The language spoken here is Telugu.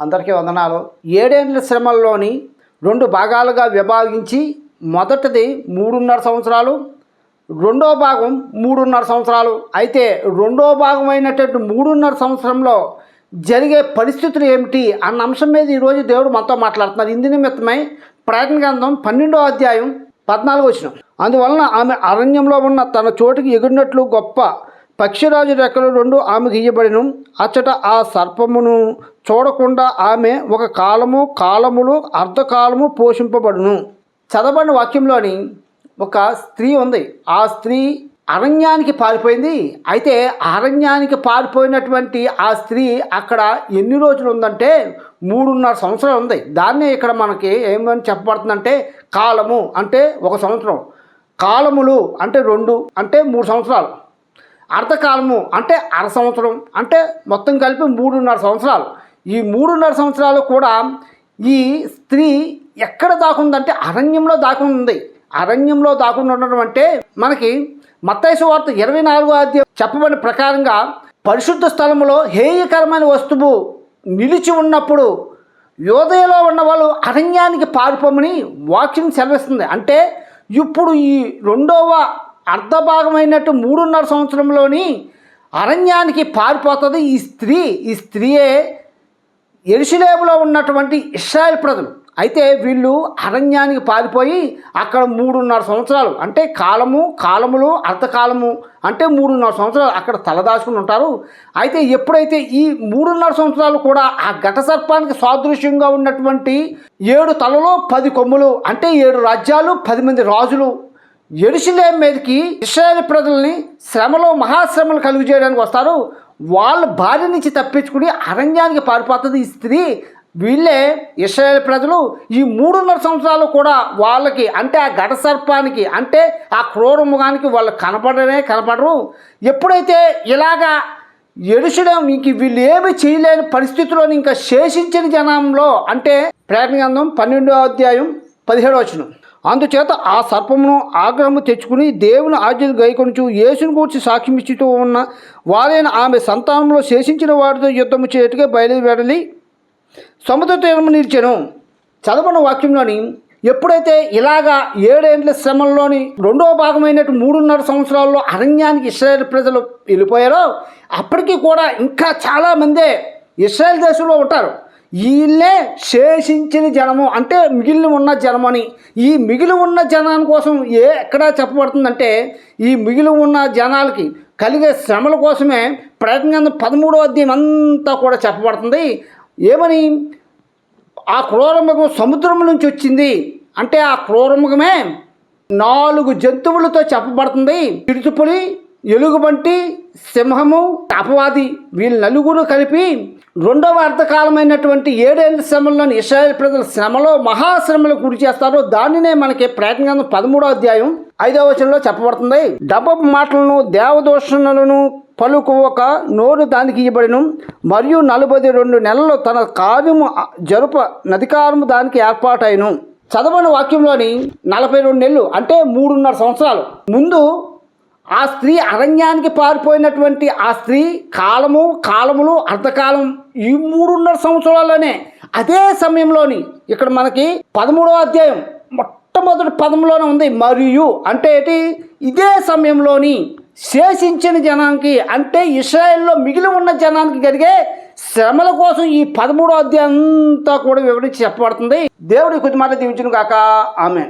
అందరికీ వందనాలు. ఏడేండ్ల శ్రమల్లోని రెండు భాగాలుగా విభాగించి మొదటిది మూడున్నర సంవత్సరాలు రెండో భాగం మూడున్నర సంవత్సరాలు. అయితే రెండో భాగం అయినటువంటి మూడున్నర సంవత్సరంలో జరిగే పరిస్థితులు ఏమిటి అన్న అంశం మీద ఈరోజు దేవుడు మనతో మాట్లాడుతున్నారు ఇందు నిమిత్తమై ప్రకటన గ్రంథం పన్నెండో అధ్యాయం పద్నాలుగు వచ్చిన అందువలన ఆమె అరణ్యంలో ఉన్న తన చోటుకి ఎగిరినట్లు గొప్ప పక్షిరాజు రెక్కలు రెండు ఆమెకు ఇయ్యబడిను. అచ్చట ఆ సర్పమును చూడకుండా ఆమె ఒక కాలము కాలములు అర్ధకాలము పోషింపబడును. చదవబడిన వాక్యంలోని ఒక స్త్రీ ఉంది. ఆ స్త్రీ అరణ్యానికి పారిపోయింది. అయితే అరణ్యానికి పారిపోయినటువంటి ఆ స్త్రీ అక్కడ ఎన్ని రోజులు ఉందంటే మూడున్నర సంవత్సరాలు ఉంది. దాన్నే ఇక్కడ మనకి ఏమని చెప్పబడుతుందంటే కాలము అంటే ఒక సంవత్సరం. కాలములు అంటే రెండు అంటే మూడు సంవత్సరాలు. అర్ధకాలము అంటే అర సంవత్సరం అంటే మొత్తం కలిపి మూడున్నర సంవత్సరాలు. ఈ మూడున్నర సంవత్సరాలు కూడా ఈ స్త్రీ ఎక్కడ దాకుందంటే అరణ్యంలో దాకుని ఉంది అరణ్యంలో దాకుండా ఉండడం అంటే మనకి మత్తైసు వార్త ఇరవై నాలుగో అధ్యాయం చెప్పబడిన ప్రకారంగా పరిశుద్ధ స్థలంలో హేయకరమైన వస్తువు నిలిచి ఉన్నప్పుడు యోదయలో ఉన్న వాళ్ళు అరణ్యానికి పారిపోమని వాక్యం సెలవిస్తుంది. అంటే ఇప్పుడు ఈ రెండవ అర్ధ భాగమైనట్టు మూడున్నర సంవత్సరంలోని అరణ్యానికి పారిపోతుంది ఈ స్త్రీ. ఈ స్త్రీయే ఎరుసలేములో ఉన్నటువంటి ఇస్రాయల్ ప్రజలు. అయితే వీళ్ళు అరణ్యానికి పారిపోయి అక్కడ మూడున్నర సంవత్సరాలు అంటే కాలము కాలములు అర్ధకాలము అంటే మూడున్నర సంవత్సరాలు అక్కడ తలదాచుకుని ఉంటారు. అయితే ఎప్పుడైతే ఈ మూడున్నర సంవత్సరాలు కూడా ఆ ఘట సర్పానికి సాదృశ్యంగా ఉన్నటువంటి ఏడు తలలో పది కొమ్ములు అంటే ఏడు రాజ్యాలు పది మంది రాజులు ఎరుసలేం మీదకి ఇస్రాయేల్ ప్రజల్ని శ్రమలో మహాశ్రమలు కలుగు చేయడానికి వస్తారు. వాళ్ళ భార్య నుంచి తప్పించుకుని అరణ్యానికి పారిపోతుంది ఈ స్త్రీ. వీళ్ళే ఇస్రాయేల్ ప్రజలు. ఈ మూడున్నర సంవత్సరాలు కూడా వాళ్ళకి అంటే ఆ ఘట సర్పానికి అంటే ఆ క్రూర ముఖానికి వాళ్ళు కనపడనే కనపడరు. ఎప్పుడైతే ఇలాగా ఎరుసడం ఇంక వీళ్ళు ఏమి చేయలేని పరిస్థితిలో ఇంకా శేషించిన జనంలో అంటే ప్రయత్న గ్రంథం పన్నెండో అధ్యాయం పదిహేడో వచనం. అందుచేత ఆ సర్పమును ఆగ్రహము తెచ్చుకుని దేవుని ఆజ్ఞలు గైకొనుచు యేసును కూర్చి సాక్ష్యమిచ్చుతూ ఉన్న వారైన ఆమె సంతానంలో శేషించిన వారితో యుద్ధము చేయటగా బయలువెడలి సముద్ర తీరము నిలిచాను. చదవన వాక్యంలోని ఎప్పుడైతే ఇలాగా ఏడేండ్ల శ్రమంలోని రెండో భాగమైనట్టు మూడున్నర సంవత్సరాల్లో అరణ్యానికి ఇస్రాయేల్ ప్రజలు వెళ్ళిపోయారో అప్పటికీ కూడా ఇంకా చాలామందే ఇస్రాయేల్ దేశంలో ఉంటారు. వీళ్ళే శేషించిన జనము అంటే మిగిలిన ఉన్న జనమని. అని ఈ మిగిలి ఉన్న జనాని కోసం ఏ ఎక్కడ చెప్పబడుతుందంటే ఈ మిగిలి ఉన్న జనాలకి కలిగే శ్రమల కోసమే ప్రయత్నం పదమూడో అధ్యాయం అంతా కూడా చెప్పబడుతుంది. ఏమని? ఆ క్రూరమృగం సముద్రం నుంచి వచ్చింది. అంటే ఆ క్రూరమృగమే నాలుగు జంతువులతో చెప్పబడుతుంది. చిరుతుపులి ఎలుగుబంటి సింహము అపవాది వీళ్ళు నలుగురు కలిపి రెండవ అర్థకాలమైనటువంటి ఏడేళ్ళ శ్రమల్లోని ఇస్రాయేల్ ప్రజల శ్రమలో మహాశ్రమలు గురి చేస్తారో దానినే మనకి ప్రయత్నం పదమూడో అధ్యాయం ఐదవ వచనంలో చెప్పబడుతుంది. డబ్బపు మాటలను దేవదోషణలను పలుకు ఒక నోరు దానికి ఇవ్వబడిను మరియు నలభై రెండు నెలలు తన కార్యము జరుప నధికారము దానికి ఏర్పాటైను. చదవని వాక్యంలోని నలభై రెండు నెలలు అంటే మూడున్నర సంవత్సరాలు. ముందు ఆ స్త్రీ అరణ్యానికి పారిపోయినటువంటి ఆ స్త్రీ కాలము కాలములు అర్ధకాలం ఈ మూడున్నర సంవత్సరాల్లోనే అదే సమయంలోని ఇక్కడ మనకి పదమూడవ అధ్యాయం మొట్టమొదటి పదంలోనే ఉంది. మరియు అంటే ఏంటి? ఇదే సమయంలోని శేషించిన జనానికి అంటే ఇస్రాయెల్లో మిగిలి ఉన్న జనానికి జరిగే శ్రమల కోసం ఈ పదమూడో అధ్యాయం అంతా కూడా వివరించి చెప్పబడుతుంది. దేవుడి కొద్ది మాట దీవించును కాక ఆమె